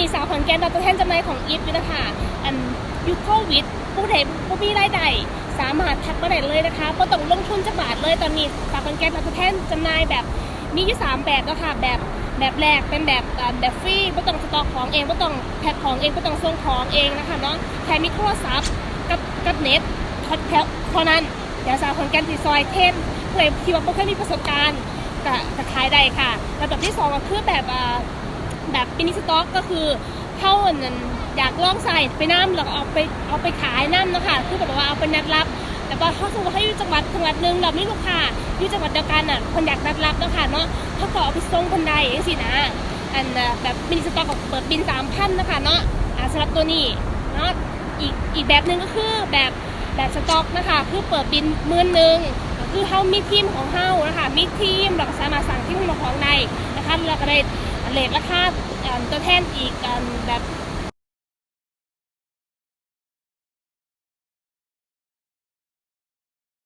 นีสาวขอนแก่นเราตัวแทนจำหน่ายของอีฟยู่นะคะอันยุคโควิดผู้ใดผู้มีรายได้สามารถทักมาได้เลยนะคะก็ต้องลงทุนจักบาทเลยตอนนี้สาวขอนแก่นเราตัวแทนจำหน่ายแบบมีอยู่สามแบบแล้วค่ะแบบแบบแรกเป็นแบบแบบฟรีไม่ต้องสต็อกของเองไม่ต้องแพ็คของเองไม่ต้องส่งของเองนะคะเนาะแค่มีโทรศัพท์กับกับเน็ตเท่าเท่านั้นเดี๋ยวสาวขอนแก่นสีซอยเทนเพื่อที่ว่าไม่เคยมีประสบการณ์ก็จะขายได้ค่ะแล้วแบบที่สองก็คือแบบอ่า แบบมินิสต็อกก็คือเข้าอันนั้นอยากลองใส่ไปน้ำแล้วก็เอาไปเอาไปขายน้ำนะคะคือแบบว่าเอาไปนัดรับ แต่ว่าถ้าสมมติให้อยู่จังหวัดจังหวัดหนึ่งเราไม่ลูกค้าอยู่จังหวัดเดียวกันอะคนอยากนัดรับเนาะคะเนาะเขาก็เอาไปส่งคนใดอย่างสินะอันแบบมินิสต็อกเปิดบินสามพันนะคะเนาะอาสำหรับตัวนี้เนาะอีกอีกแบบหนึ่งก็คือแบบแบบสต็อกนะคะคือเปิดบินหมื่นหนึ่งคือเขามีทีมของเขานะคะมีทีมเราก็สามารถสั่งที่มาของในนะคะเราก็ได้ เลทราคาตัวแทนอีกอ่าแบบ